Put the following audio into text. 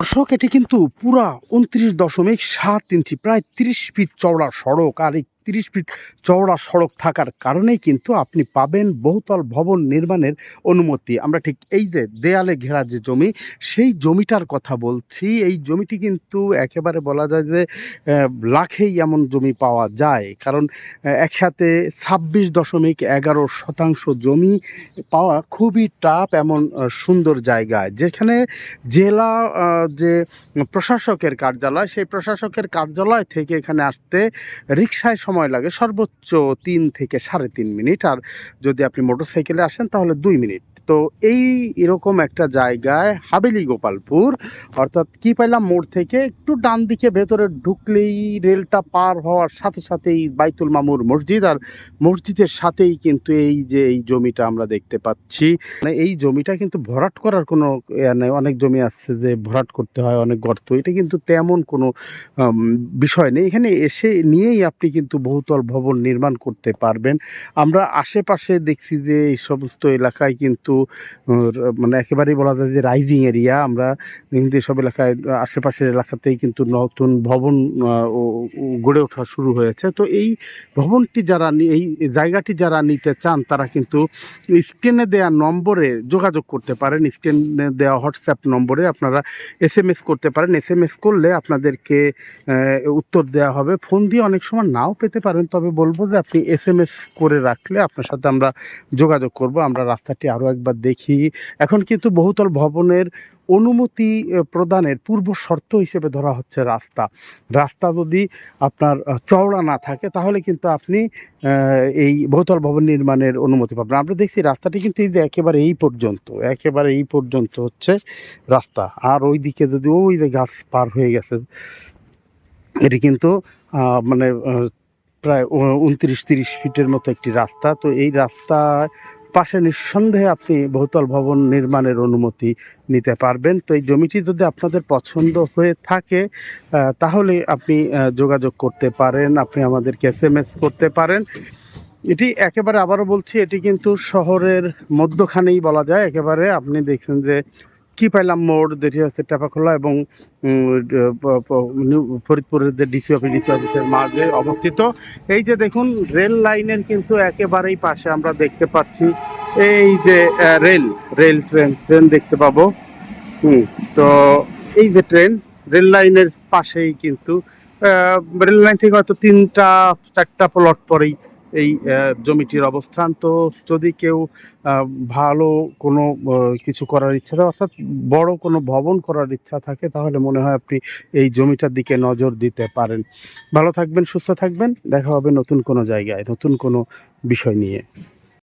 দর্শক এটি কিন্তু পুরা উনত্রিশ দশমিক সাত ইঞ্চি, প্রায় তিরিশ ফিট চওড়া সড়ক আর এই তিরিশ ফিট চওড়া সড়ক থাকার কারণেই কিন্তু আপনি পাবেন বহুতল ভবন নির্মাণের অনুমতি। আমরা ঠিক এই যে দেয়ালে ঘেরা যে জমি, সেই জমিটার কথা বলছি। এই জমিটি কিন্তু একেবারে বলা যায় যে লাখেই এমন জমি পাওয়া যায়। কারণ একসাথে ছাব্বিশ দশমিক এগারো শতাংশ জমি পাওয়া খুবই টাফ এমন সুন্দর জায়গায় যেখানে জেলা যে প্রশাসকের কার্যালয়, সেই প্রশাসকের কার্যালয় থেকে এখানে আসতে রিক্সায় সময় লাগে সর্বোচ্চ তিন থেকে সাড়ে তিন মিনিট। আর যদি আপনি মোটরসাইকেলে আসেন তাহলে দুই মিনিট। তো এই এরকম একটা জায়গায় হাবেলি গোপালপুর, অর্থাৎ কি পাইলাম মোড় থেকে একটু ডান দিকে ভেতরে ঢুকলেই রেলটা পার হওয়ার সাথে সাথেই বাইতুল মামুর মসজিদ, আর মসজিদের সাথেই কিন্তু এই যে এই জমিটা আমরা দেখতে পাচ্ছি। মানে এই জমিটা কিন্তু ভরাট করার কোনো অনেক জমি আছে যে ভরাট করতে হয়, অনেক গর্ত। এটা কিন্তু তেমন কোনো বিষয় নেই। এখানে এসে নিয়েই আপনি কিন্তু বহুতল ভবন নির্মাণ করতে পারবেন। আমরা আশেপাশে দেখছি যে এই সমস্ত এলাকায় কিন্তু মানে একেবারেই বলা যায় যে রাইজিং এরিয়া আমরা কিন্তু এসব এলাকায়, আশেপাশের এলাকাতেই কিন্তু নতুন ভবন গড়ে ওঠা শুরু হয়েছে। তো এই ভবনটি যারা এই জায়গাটি যারা নিতে চান, তারা কিন্তু স্ক্রিনে দেওয়া নম্বরে যোগাযোগ করতে পারেন। স্ক্রিনে দেওয়া হোয়াটসঅ্যাপ নম্বরে আপনারা এস এম এস করতে পারেন। এস এম এস করলে আপনাদেরকে উত্তর দেওয়া হবে। ফোন দিয়ে অনেক সময় নাও পেতে পারেন, তবে বলব যে আপনি এস এম এস করে রাখলে আপনার সাথে আমরা যোগাযোগ করব। আমরা রাস্তাটি আরও একবার দেখি, এখন কিন্তু বহুতল ভবনের অনুমতি প্রদানের পূর্ব শর্ত হিসেবে ধরা হচ্ছে রাস্তা। রাস্তা যদি আপনার চওড়া না থাকে, তাহলে কিন্তু আপনি এই বহুতল ভবন নির্মাণের অনুমতি পাবেন আমরা দেখছি রাস্তাটি কিন্তু এই যে একেবারে এই পর্যন্ত, একেবারে এই পর্যন্ত হচ্ছে রাস্তা। আর ওই দিকে যদি ওই যে গাছ পার হয়ে গেছে, এটি কিন্তু মানে প্রায় উনত্রিশ তিরিশ ফিটের মতো একটি রাস্তা। তো এই রাস্তায় পাশে নিঃসন্দেহে আপনি বহুতল ভবন নির্মাণের অনুমতি নিতে পারবেন। তো এই জমিটি যদি আপনাদের পছন্দ হয়ে থাকে তাহলে আপনি যোগাযোগ করতে পারেন, আপনি আমাদেরকে এস করতে পারেন। এটি একেবারে আবারও বলছি, এটি কিন্তু শহরের মধ্যখানেই বলা যায়। একেবারে আপনি দেখছেন যে কি পাইলাম মোড় যেটি হচ্ছে টেপাখোলা এবং ফরিদপুরের যে ডিসি অফিস ডিসি অফিসের মাঝে অবস্থিত। এই যে দেখুন, রেল লাইনের কিন্তু একেবারেই পাশে আমরা দেখতে পাচ্ছি। এই যে রেল রেল ট্রেন ট্রেন দেখতে পাবো। হুম, তো এই যে ট্রেন, রেল লাইনের পাশেই কিন্তু রেল লাইন থেকে হয়তো তিনটা, চারটা প্লট পরেই এই জমিটির অবস্থান। তো যদি কেউ ভালো কোনো কিছু করার ইচ্ছা থাকে, অর্থাৎ বড় কোনো ভবন করার ইচ্ছা থাকে, তাহলে মনে হয় আপনি এই জমিটার দিকে নজর দিতে পারেন। ভালো থাকবেন, সুস্থ থাকবেন। দেখা হবে নতুন কোনো জায়গায়, নতুন কোনো বিষয় নিয়ে।